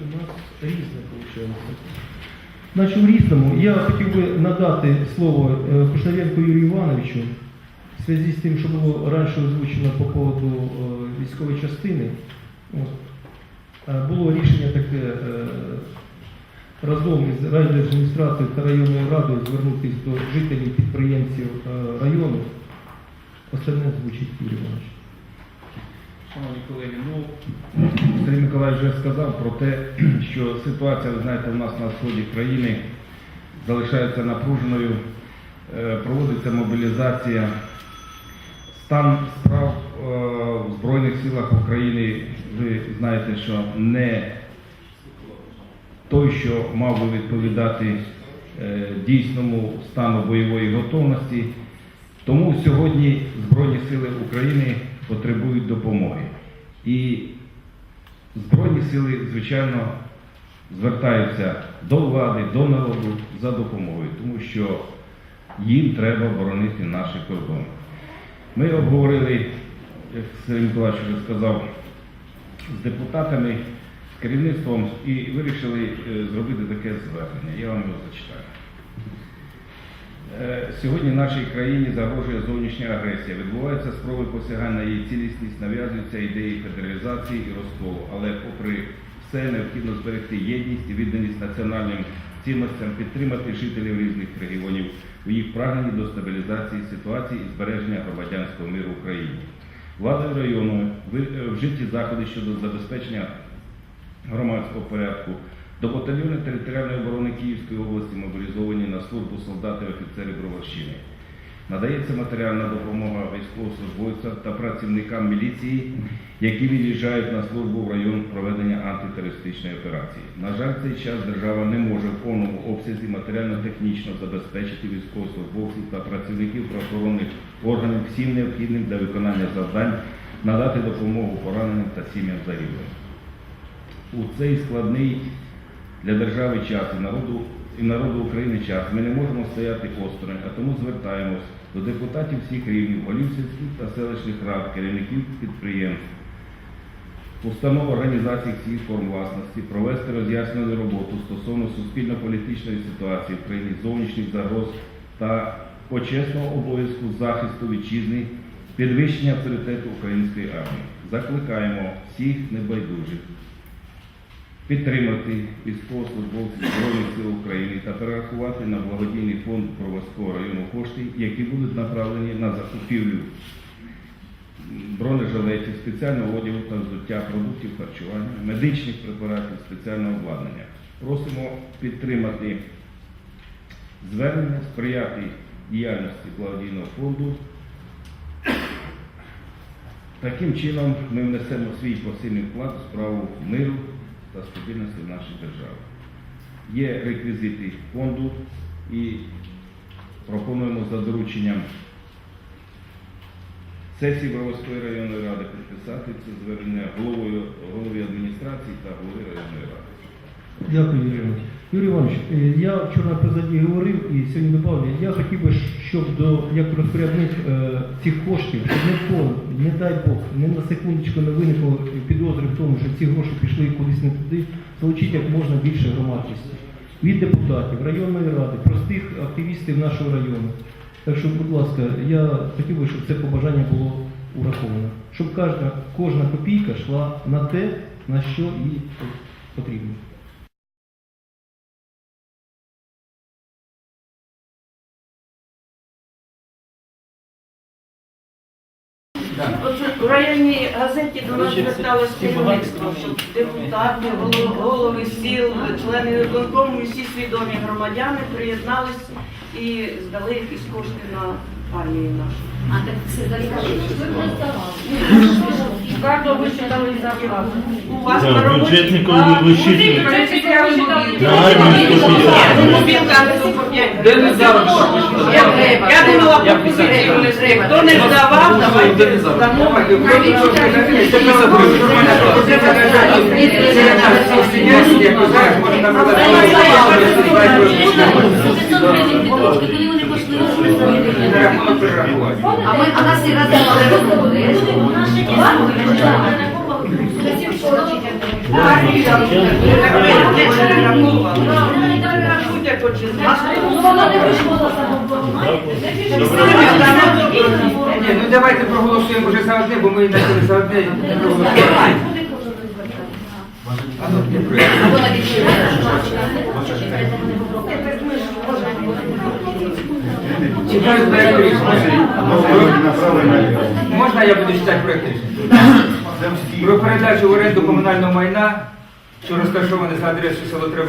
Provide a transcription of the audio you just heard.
У нас різне виходить. Значить, у різному я хотів би надати слово е, Кушнаренку Юрію Івановичу в зв'язку з тим, що було раніше озвучено по поводу е, військової частини. Е, Було рішення таке разом із райдержадміністрацією та районною радою звернутися до жителів підприємців району. Остальне звучить Юрій Іванович. Шановні колеги, ну Сергій Миколаївич вже сказав про те, що ситуація, ви знаєте, у нас на сході країни залишається напруженою, Е, проводиться мобілізація. Стан справ е, в Збройних силах України, ви знаєте, що не той, що мав би відповідати е, дійсному стану бойової готовності. Тому сьогодні Збройні сили України потребують допомоги. І Збройні сили, звичайно, звертаються до влади, до народу за допомогою, тому що їм треба боронити наші кордони. Ми обговорили, як Сергій Миколаївич вже сказав, з депутатами, з керівництвом і вирішили е, зробити таке звернення. Я вам його зачитаю. Е, Сьогодні нашій країні загрожує зовнішня агресія. Відбуваються спроби посягання на її цілісність, нав'язуються ідеї федералізації і розколу. Але попри все необхідно зберегти єдність і відданість національним цінностям, підтримати жителів різних регіонів у їх прагненні до стабілізації ситуації і збереження громадянського миру в Україні. Владою району е, вжиті заходи щодо забезпечення громадського порядку. До батальйону територіальної оборони Київської області мобілізовані на службу солдати і офіцери Броварщини. Надається матеріальна допомога військовослужбовцям та працівникам міліції, які від'їжджають на службу в район проведення антитерористичної операції. На жаль, цей час держава не може в повному обсязі матеріально-технічно забезпечити військовослужбовців та працівників правоохоронних органів всім необхідним для виконання завдань, надати допомогу пораненим та сім'ям загиблих у цей складний для держави час і народу, і народу України час ми не можемо стояти осторонь, а тому звертаємось до депутатів всіх рівнів, голів сільських та селищних рад, керівників підприємств, установ організацій всіх форм власності, провести роз'яснювальну роботу стосовно суспільно-політичної ситуації в країні, зовнішніх загроз та почесного обов'язку захисту вітчизни, підвищення авторитету української армії. Закликаємо всіх небайдужих підтримати військовослужбовців Збройних сил України та перерахувати на благодійний фонд Броварського району кошти, які будуть направлені на закупівлю бронежилетів, спеціального одягу та взуття, продуктів харчування, медичних препаратів, спеціального обладнання. Просимо підтримати звернення, сприяти діяльності благодійного фонду. Таким чином ми внесемо свій посильний вклад у справу миру та стабільності в нашій державі. Є реквізити фонду і пропонуємо за дорученням сесії Броварської районної ради підписати це звернення головою, голові адміністрації та голови районної ради. Дякую, Юрій Іванович. Юрій Іванович, е, я вчора на говорив і сьогодні додав, я хотів би, щоб до як розпорядник е, цих коштів, щоб ніколи, не дай Бог, не на секундочку не виникло підозри в тому, що ці гроші пішли кудись не туди, залучити як можна більше громадськості. Від депутатів, районної ради, простих активістів нашого району. Так що, будь ласка, я хотів би, щоб це побажання було ураховано. Щоб кожна, кожна копійка йшла на те, на що і потрібно. От в районній газеті до нас зверталось керівництво, щоб депутати, голови сіл, члени виконкому всі свідомі громадяни приєднались і здали якісь кошти на армію нашу. А так це залишилось. Карто вичитали і зарплату. У вас Да, роботі. бюджетникові А, вичитують. це цікаво, мобільні. На армію Ні, 150. ну, мобілка не 150. Де не? Я. Я думала, пропозицію не треба. Не. Коли вони пішли, а ми а нас і. Рахуйте, хоч із нас. Ну, не. Ні, ну давайте проголосуємо вже за одне, бо ми почали за одне. не проголосуємо. Не. Або на. Можна я буду читати проєкт рішення? Про передачу в оренду комунального майна, що розташоване за адресою село Треба.